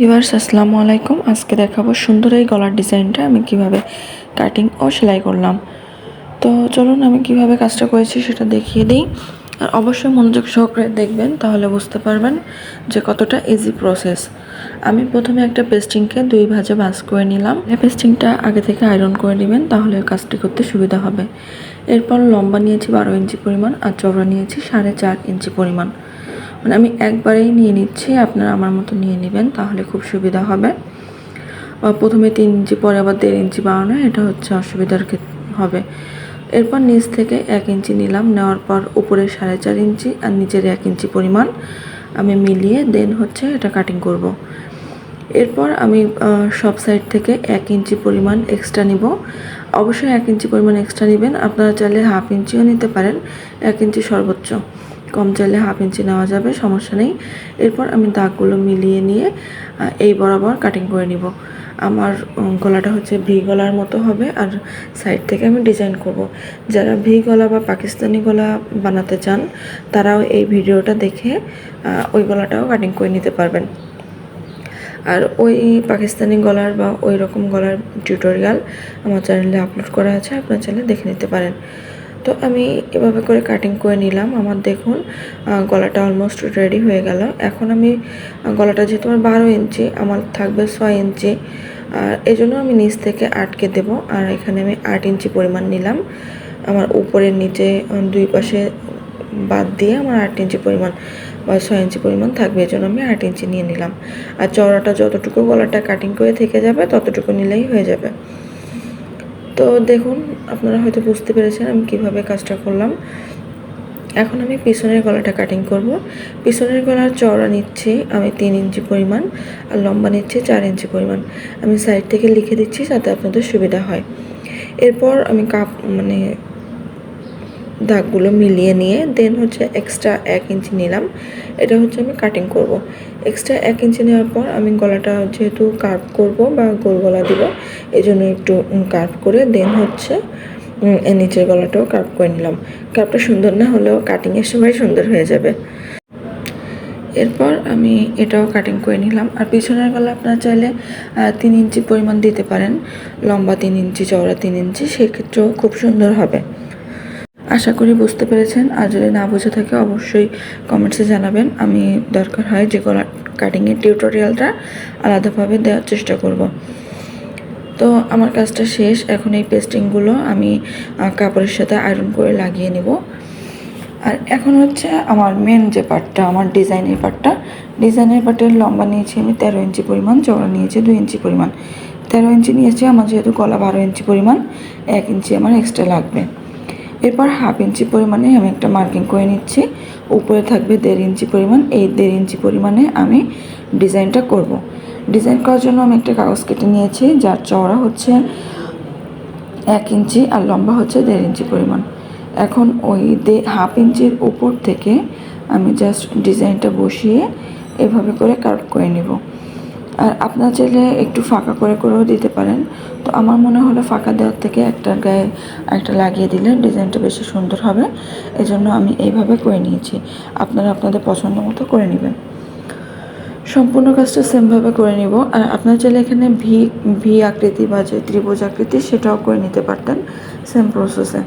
Viewers আসসালামু আলাইকুম। আজকে দেখাবো সুন্দর এই গলার ডিজাইনটা আমি কীভাবে কাটিং ও সেলাই করলাম। তো চলুন আমি কীভাবে কাজটা করেছি সেটা দেখিয়ে দিই। আর অবশ্যই মনোযোগ সহকারে দেখবেন, তাহলে বুঝতে পারবেন যে কতটা ইজি প্রসেস আমি প্রথমে একটা পেস্টিংকে দুই ভাজে ভাজ করে নিলাম। পেস্টিংটা আগে থেকে আয়রন করে নেবেন, তাহলে কাজটি করতে সুবিধা হবে। এরপর লম্বা নিয়েছি বারো ইঞ্চি পরিমাণ আর চওড়া নিয়েছি সাড়ে চার ইঞ্চি পরিমাণ। মানে আমি একবারেই নিয়ে নিচ্ছি, আপনারা আমার মতো নিয়ে নেবেন, তাহলে খুব সুবিধা হবে। প্রথমে তিন ইঞ্চি, পরে আবার দেড় ইঞ্চি বাড়ানো, এটা হচ্ছে অসুবিধার ক্ষেত্রে হবে। এরপর নিচ থেকে এক ইঞ্চি নিলাম, নেওয়ার পর উপরে সাড়ে চার ইঞ্চি আর নিচের এক ইঞ্চি পরিমাণ আমি মিলিয়ে দেন হচ্ছে এটা কাটিং করব। এরপর আমি সব সাইড থেকে এক ইঞ্চি পরিমাণ এক্সট্রা নিব। অবশ্যই এক ইঞ্চি পরিমাণ এক্সট্রা নেবেন, আপনারা চাইলে হাফ ইঞ্চিও নিতে পারেন, এক ইঞ্চি সর্বোচ্চ। কম চাইলে হাফ ইঞ্চি নেওয়া যাবে, সমস্যা নেই। এরপর আমি দাগগুলো মিলিয়ে নিয়ে এই বরাবর কাটিং করে নিব। আমার গলাটা হচ্ছে ভি গলার মতো হবে আর সাইড থেকে আমি ডিজাইন করব। যারা ভি গলা বা পাকিস্তানি গলা বানাতে চান, তারাও এই ভিডিওটা দেখে ওই গলাটাও কাটিং করে নিতে পারবেন। আর ওই পাকিস্তানি গলার বা ওই রকম গলার টিউটোরিয়াল আমার চ্যানেলে আপলোড করা আছে, আপনার চ্যানেলে দেখে নিতে পারেন। তো আমি এভাবে করে কাটিং করে নিলাম। আমার দেখুন গলাটা অলমোস্ট রেডি হয়ে গেল। এখন আমি গলাটা যেহেতু আমার বারো ইঞ্চি, আমার থাকবে ছয় ইঞ্চি। আর এই জন্য আমি নিচ থেকে আটকে দেব। আর এখানে আমি আট ইঞ্চি পরিমাণ নিলাম। আমার উপরের নিচে দুই পাশে বাদ দিয়ে আমার আট ইঞ্চি পরিমাণ বা ছয় ইঞ্চি পরিমাণ থাকবে। এই জন্য আমি আট ইঞ্চি নিয়ে নিলাম। আর চওড়াটা যতটুকু গলাটা কাটিং করে থেকে যাবে, ততটুকু নিলেই হয়ে যাবে। তো দেখুন, আপনারা হয়তো বুঝতে পেরেছেন আমি কীভাবে কাজটা করলাম। এখন আমি পিছনের গলাটা কাটিং করব। পিছনের গলার চওড়া নিচ্ছি আমি তিন ইঞ্চি পরিমাণ আর লম্বা নিচ্ছি চার ইঞ্চি পরিমাণ। আমি সাইড থেকে লিখে দিচ্ছি যাতে আপনাদের সুবিধা হয়। এরপর আমি কাপ মানে দাগগুলো মিলিয়ে নিয়ে দেন হচ্ছে এক্সট্রা এক ইঞ্চি নিলাম। এটা হচ্ছে আমি কাটিং করব। এক্সট্রা এক ইঞ্চি নেওয়ার পর আমি গলাটা যেহেতু কার্ভ করব বা গোল গলা দিব এই জন্য একটু কার্ভ করে দেন হচ্ছে নিচের গলাটাও কার্ভ করে নিলাম। কার্ভটা সুন্দর না হলেও কাটিংয়ের সময় সুন্দর হয়ে যাবে। এরপর আমি এটাও কাটিং করে নিলাম। আর পিছনের গলা আপনারা চাইলে তিন ইঞ্চি পরিমাণ দিতে পারেন। লম্বা তিন ইঞ্চি, চওড়া তিন ইঞ্চি, সেক্ষেত্রেও খুব সুন্দর হবে। আশা করি বুঝতে পেরেছেন। আর যদি না বুঝে থাকে, অবশ্যই কমেন্টসে জানাবেন। আমি দরকার হয় যে গলা কাটিংয়ের টিউটোরিয়ালটা আলাদাভাবে দেওয়ার চেষ্টা করব। তো আমার কাজটা শেষ। এখন এই পেস্টিংগুলো আমি কাপড়ের সাথে আয়রন করে লাগিয়ে নেব। আর এখন হচ্ছে আমার মেন যে পার্টটা আমার ডিজাইনের পার্টটা ডিজাইনের পার্টের লম্বা নিয়েছি আমি তেরো ইঞ্চি পরিমাণ, চওড়া নিয়েছি দুই ইঞ্চি পরিমাণ। তেরো ইঞ্চি নিয়েছি, আমার যেহেতু গলা বারো ইঞ্চি পরিমাণ, এক ইঞ্চি আমার এক্সট্রা লাগবে। এরপর হাফ ইঞ্চি পরিমাণে আমি একটা মার্কিং করে নিচ্ছি। উপরে থাকবে দেড় ইঞ্চি পরিমাণ। এই দেড় ইঞ্চি পরিমাণে আমি ডিজাইনটা করব। ডিজাইন করার জন্য আমি একটা কাগজ কেটে নিয়েছি, যার চওড়া হচ্ছে এক ইঞ্চি আর লম্বা হচ্ছে দেড় ইঞ্চি পরিমাণ। এখন ওই দে, হাফ ইঞ্চির উপর থেকে আমি জাস্ট ডিজাইনটা বসিয়ে এভাবে করে কাট করে নেব। আর আপনার চাইলে একটু ফাঁকা করে করেও দিতে পারেন। তো আমার মনে হলো ফাঁকা দেওয়ার থেকে একটা গায়ে একটা লাগিয়ে দিলে ডিজাইনটা বেশি সুন্দর হবে। এজন্য আমি এইভাবে করে নিয়েছি। আপনারা আপনাদের পছন্দ মতো করে নেবেন। সম্পূর্ণ কাজটা সেমভাবে করে নিব। আর আপনার চাইলে এখানে ভি ভি আকৃতি বা যে ত্রিভুজ আকৃতি সেটাও করে নিতে পারতেন সেম প্রসেসে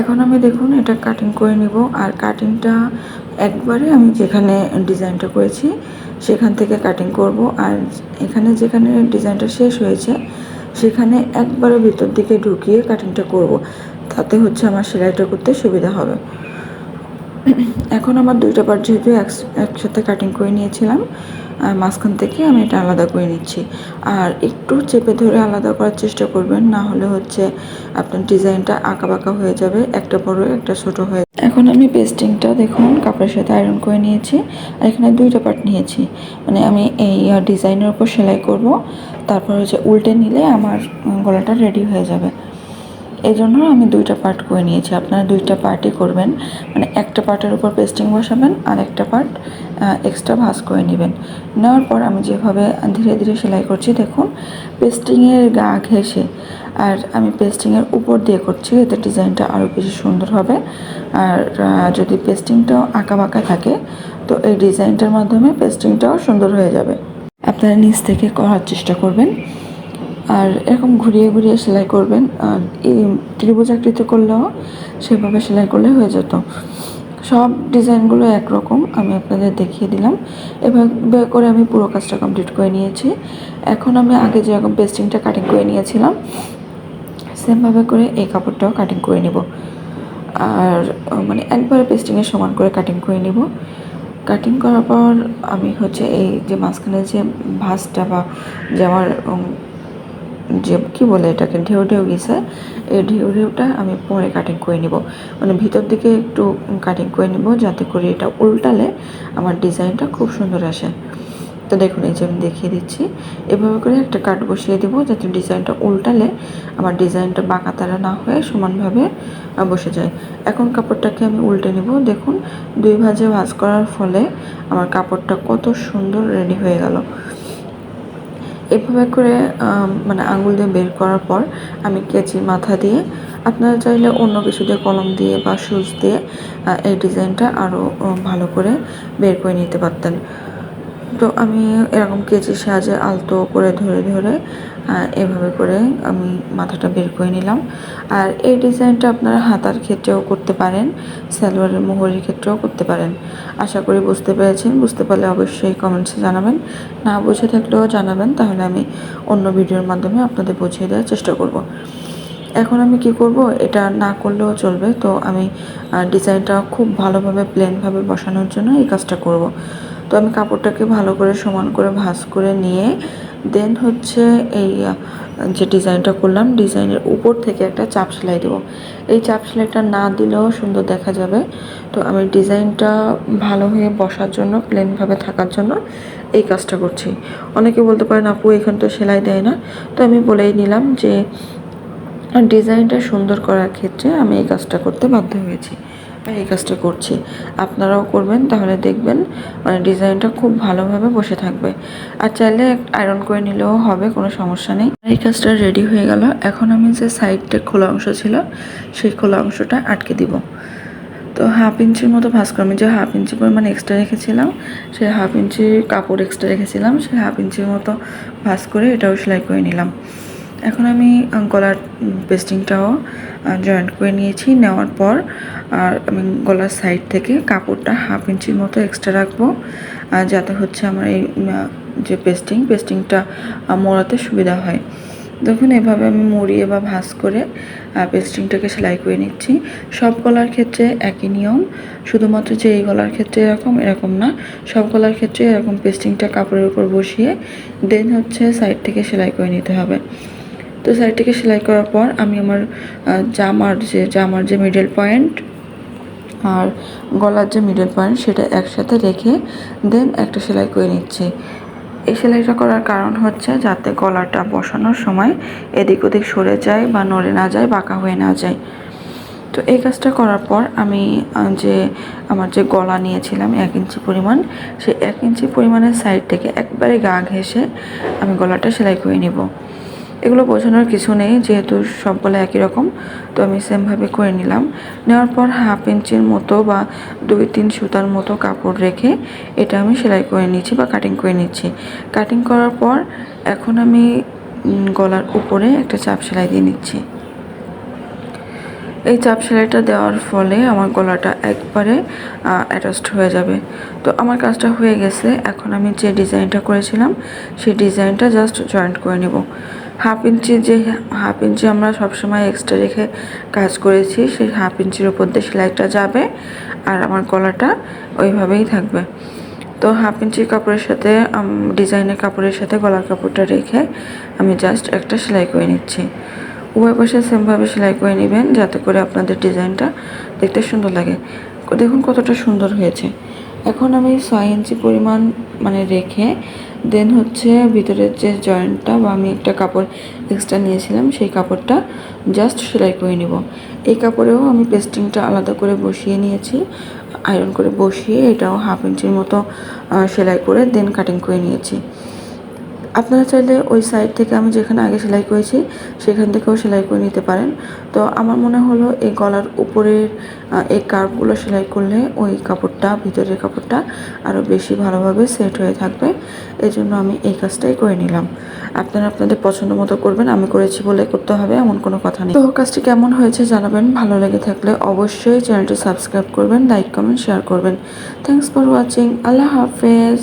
এখন আমি দেখুন এটা কাটিং করে নিব। আর কাটিংটা একবারে আমি যেখানে ডিজাইনটা করেছি, সেখান থেকে কাটিং করব। আর এখানে যেখানে ডিজাইনটা শেষ হয়েছে, সেখানে একবারে ভিতর দিকে ঢুকিয়ে কাটিংটা করব। তাতে হচ্ছে আমার সেলাইটা করতে সুবিধা হবে। এখন আমার দুইটা পার্ট যেহেতু একসাথে কাটিং করে নিয়েছিলাম, আর মাঝখান থেকে আমি এটা আলাদা করে নিচ্ছি। আর একটু চেপে ধরে আলাদা করার চেষ্টা করবেন, না হলে হচ্ছে আপনার ডিজাইনটা আঁকা বাঁকা হয়ে যাবে, একটা বড়, একটা ছোট হয়ে এখন আমি পেস্টিংটা দেখুন, কাপড়ের সাথে আয়রন করে নিয়েছি। আর এখানে দুইটা পার্ট নিয়েছি। মানে আমি এই ডিজাইনের উপর সেলাই করব। তারপর হচ্ছে উল্টে নিলে আমার গলাটা রেডি হয়ে যাবে। এই জন্য আমি দুইটা পার্ট করে নিয়েছি। আপনারা দুইটা পার্টই করবেন। মানে একটা পার্টের উপর পেস্টিং বসাবেন, আর একটা পার্ট এক্সট্রা ভাঁজ করে নেবেন। নেওয়ার পর আমি যেভাবে ধীরে ধীরে সেলাই করছি, দেখুন পেস্টিংয়ের গা ঘেঁষে। আর আমি পেস্টিংয়ের উপর দিয়ে করছি, এতে ডিজাইনটা আরও বেশি সুন্দর হবে। আর যদি পেস্টিংটাও আঁকা বাঁকা থাকে, তো এই ডিজাইনটার মাধ্যমে পেস্টিংটাও সুন্দর হয়ে যাবে। আপনারা নিচ থেকে করার চেষ্টা করবেন। আর এরকম ঘুরিয়ে ঘুরিয়ে সেলাই করবেন। আর এই ত্রিভুজ আকৃতি করলেও সেভাবে সেলাই করলে হয়ে যেত। সব ডিজাইনগুলো একরকম, আমি আপনাদের দেখিয়ে দিলাম। এভাবে করে আমি পুরো কাজটা কমপ্লিট করে নিয়েছি। এখন আমি আগে যেরকম পেস্টিংটা কাটিং করে নিয়েছিলাম সেমভাবে করে এই কাপড়টাও কাটিং করে নেব। আর মানে একবারে পেস্টিংয়ের সমান করে কাটিং করে নেব। কাটিং করার পর আমি হচ্ছে এই যে মাঝখানে যে ভাঁজটা বা যে আমার যে কি বলে এটাকে ঢেউ ঢেউ গেছে, এই ঢেউ ঢেউটা আমি পরে কাটিং করে নিব। মানে ভিতর দিকে একটু কাটিং করে নিব যাতে করে এটা উল্টালে আমার ডিজাইনটা খুব সুন্দর আসে। তো দেখুন, এই যে আমি দেখিয়ে দিচ্ছি। এভাবে করে একটা কাট বসিয়ে দেবো যাতে ডিজাইনটা উল্টালে আমার ডিজাইনটা বাঁকা তারা না হয়ে সমানভাবে বসে যায়। এখন কাপড়টাকে আমি উল্টে নিব। দেখুন, দুই ভাজে ভাজ করার ফলে আমার কাপড়টা কত সুন্দর রেডি হয়ে গেল। এভাবে করে মানে আঙুল দিয়ে বের করার পর আমি কেচি মাথা দিয়ে, আপনারা চাইলে অন্য কিছু দিয়ে কলম দিয়ে বা সুচ দিয়ে এই ডিজাইনটা আরও ভালো করে বের করে নিতে পারতেন। তো আমি এরকম কেচির সাহায্যে আলতো করে ধরে ধরে এভাবে করে আমি মাথাটা বের করে নিলাম। আর এই ডিজাইনটা আপনারা হাতার ক্ষেত্রেও করতে পারেন, সালোয়ারের মোহরের ক্ষেত্রেও করতে পারেন। আশা করি বুঝতে পেরেছেন। বুঝতে পারলে অবশ্যই কমেন্টসে জানাবেন। না বুঝে থাকলেও জানাবেন, তাহলে আমি অন্য ভিডিওর মাধ্যমে আপনাদের বুঝিয়ে দেওয়ার চেষ্টা করব। এখন আমি কি করব? এটা না করলেও চলবে। তো আমি ডিজাইনটা খুব ভালোভাবে প্লেনভাবে বসানোর জন্য এই কাজটা করব। তো আমি কাপড়টাকে ভালো করে সমান করে ভাঁজ করে নিয়ে দেন হচ্ছে এই যে ডিজাইনটা করলাম, ডিজাইনের উপর থেকে একটা চাপ সেলাই দেবো। এই চাপ সেলাইটা না দিলেও সুন্দর দেখা যাবে। তো আমি ডিজাইনটা ভালো হয়ে বসার জন্য প্লেনভাবে থাকার জন্য এই কাজটা করছি। অনেকে বলতে পারেন, আপু, এখানে তো সেলাই দেয় না। তো আমি বলেই নিলাম যে, ডিজাইনটা সুন্দর করার ক্ষেত্রে আমি এই কাজটা করতে বাধ্য হয়েছি। এই কাজটা করছি। আপনারাও করবেন, তাহলে দেখবেন মানে ডিজাইনটা খুব ভালোভাবে বসে থাকবে। আর চাইলে আয়রন করে নিলেও হবে, কোনো সমস্যা নেই। এই কাজটা রেডি হয়ে গেল। এখন আমি যে সাইডটা খোলা অংশ ছিল, সেই খোলা অংশটা আটকে দিব। তো হাফ ইঞ্চির মতো ভাঁজ করে। আমি যে হাফ ইঞ্চি পরিমাণ এক্সট্রা রেখেছিলাম, সেই হাফ ইঞ্চি কাপড় এক্সট্রা রেখেছিলাম, সেই হাফ ইঞ্চির মতো ভাঁজ করে এটাও সেলাই করে নিলাম। এখন আমি গলার পেস্টিংটাও জয়েন্ট করে নিয়েছি। নেওয়ার পর আর আমি গলার সাইড থেকে কাপড়টা হাফ ইঞ্চির মতো এক্সট্রা রাখব যাতে হচ্ছে আমার এই যে পেস্টিং, পেস্টিংটা মোড়াতে সুবিধা হয়। দেখুন, এভাবে আমি মুড়িয়ে বা ভাঁজ করে পেস্টিংটাকে সেলাই করে নিচ্ছি। সব গলার ক্ষেত্রে একই নিয়ম, শুধুমাত্র যে এই গলার ক্ষেত্রে এরকম এরকম না। সব গলার ক্ষেত্রে এরকম পেস্টিংটা কাপড়ের উপর বসিয়ে, দেন হচ্ছে সাইড থেকে সেলাই করে নিতে হবে। তো থেকে সেলাই করার পর আমি আমার জামার যে জামার যে মিডল পয়েন্ট আর গলার যে মিডল পয়েন্ট সেটা একসাথে রেখে দেন একটা সেলাই করে নিচ্ছি। এই সেলাইটা করার কারণ হচ্ছে যাতে গলাটা বসানোর সময় এদিক ওদিক সরে যায় বা নড়ে না যায়, বাঁকা হয়ে না যায়। তো এই কাজটা করার পর আমি যে, আমার যে গলা নিয়েছিলাম এক ইঞ্চি পরিমাণ, সেই এক ইঞ্চি পরিমাণের সাইড থেকে একবারে গা ঘেঁষে আমি গলাটা সেলাই করে নিব। এগুলো বোঝানোর কিছু নেই, যেহেতু সব গলা একই রকম, তো আমি সেমভাবে করে নিলাম। নেওয়ার পর হাফ ইঞ্চির মতো বা দুই তিন সুতার মতো কাপড় রেখে এটা আমি সেলাই করে নিচ্ছি বা কাটিং করে নিচ্ছি। কাটিং করার পর এখন আমি গলার উপরে একটা চাপ সেলাই দিয়ে নিচ্ছি। এই চাপ সেলাইটা দেওয়ার ফলে আমার গলাটা একবারে অ্যাটাচড হয়ে যাবে। তো আমার কাজটা হয়ে গেছে। এখন আমি যে ডিজাইনটা করেছিলাম, সেই ডিজাইনটা জাস্ট জয়েন্ট করে নেব। হাফ ইঞ্চি যে হাফ ইঞ্চি আমরা সবসময় এক্সট্রা রেখে কাজ করেছি, সেই হাফ ইঞ্চির উপর দিয়ে সেলাইটা যাবে আর আমার গলাটা ওইভাবেই থাকবে। তো হাফ ইঞ্চির কাপড়ের সাথে ডিজাইনের কাপড়ের সাথে গলার কাপড়টা রেখে আমি জাস্ট একটা সেলাই করে নিচ্ছি। উভয় পাশে সেমভাবে সেলাই করে নেবেন যাতে করে আপনাদের ডিজাইনটা দেখতে সুন্দর লাগে। দেখুন কতটা সুন্দর হয়েছে। এখন আমি ছয় ইঞ্চি পরিমাণ মানে রেখে দেন হচ্ছে ভিতরের যে জয়েন্টটা বা আমি একটা কাপড় এক্সট্রা নিয়েছিলাম, সেই কাপড়টা জাস্ট সেলাই করে নিব। এই কাপড়েও আমি পেস্টিংটা আলাদা করে বসিয়ে নিয়েছি। আয়রন করে বসিয়ে এটাও হাফ ইঞ্চির মতো সেলাই করে দেন কাটিং করে নিয়েছি। আপনারা চাইলে ওই সাইড থেকে আমি যেখানে আগে সেলাই করেছি, সেখান থেকেও সেলাই করে নিতে পারেন। তো আমার মনে হলো এই গলার উপরের এই কার্ভগুলো সেলাই করলে ওই কাপড়টা, ভিতরের কাপড়টা আরও বেশি ভালোভাবে সেট হয়ে থাকবে। এই জন্য আমি এই কাজটাই করে নিলাম। আপনারা আপনাদের পছন্দ মতো করবেন, আমি করেছি বলে করতে হবে, এমন কোনো কথা নেই। তো কাজটি কেমন হয়েছে জানাবেন, ভালো লেগে থাকলে অবশ্যই চ্যানেলটি সাবস্ক্রাইব করবেন লাইক কমেন্ট শেয়ার করবেন। থ্যাংকস ফর ওয়াচিং আল্লাহ হাফেজ।